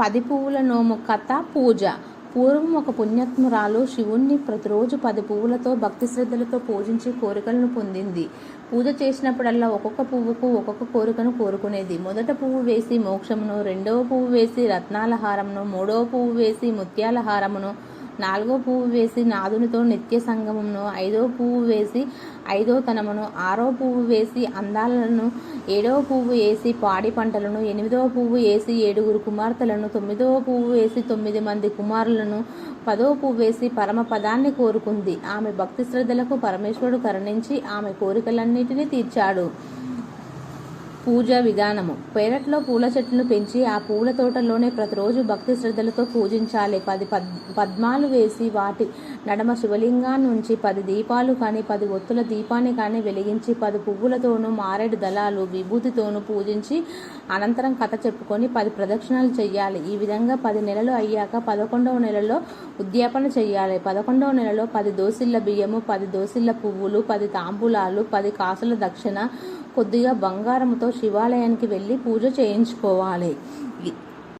పది పువ్వుల నోము కథ పూజ. పూర్వం ఒక పుణ్యాత్మురాలు శివుణ్ణి ప్రతిరోజు పది పువ్వులతో భక్తి శ్రద్ధలతో పూజించి కోరికలను పొందింది. పూజ చేసినప్పుడల్లా ఒక్కొక్క పువ్వుకు ఒక్కొక్క కోరికను కోరుకునేది. మొదట పువ్వు వేసి మోక్షమును రెండవ పువ్వు వేసి రత్నాల హారమును మూడవ పువ్వు వేసి ముత్యాల హారమును నాలుగో పువ్వు వేసి నాదునితో నిత్య సంగమమును ఐదో పువ్వు వేసి ఐదో తనమును ఆరో పువ్వు వేసి అందాలను ఏడవ పువ్వు వేసి పాడి పంటలను ఎనిమిదవ పువ్వు వేసి ఏడుగురు కుమార్తెలను తొమ్మిదవ పువ్వు వేసి తొమ్మిది మంది కుమారులను పదో పువ్వు వేసి పరమ పదాన్ని కోరుకుంది. ఆమె భక్తి శ్రద్ధలకు పరమేశ్వరుడు కరుణించి ఆమె కోరికలన్నిటినీ తీర్చాడు. పూజా విధానము. పెరట్లో పూల చెట్లను పెంచి ఆ పూల తోటలోనే ప్రతిరోజు భక్తి శ్రద్ధలతో పూజించాలి. పది పద్ పద్మాలు వేసి వాటి నడమ శివలింగాన్ని ఉంచి పది దీపాలు కానీ పది ఒత్తుల దీపాన్ని కానీ వెలిగించి పది పువ్వులతోనూ మారేడు దళాలు విభూతితోనూ పూజించి అనంతరం కథ చెప్పుకొని పది ప్రదక్షిణాలు చేయాలి ఈ విధంగా పది నెలలు అయ్యాక పదకొండవ నెలలో ఉద్యాపన చేయాలి పదకొండవ నెలలో పది దోసిళ్ళ బియ్యము పది దోసిళ్ళ పువ్వులు పది తాంబూలాలు పది కాసుల దక్షిణ కొద్దిగా బంగారంతో శివాలయానికి వెళ్ళి పూజ చేయించుకోవాలి.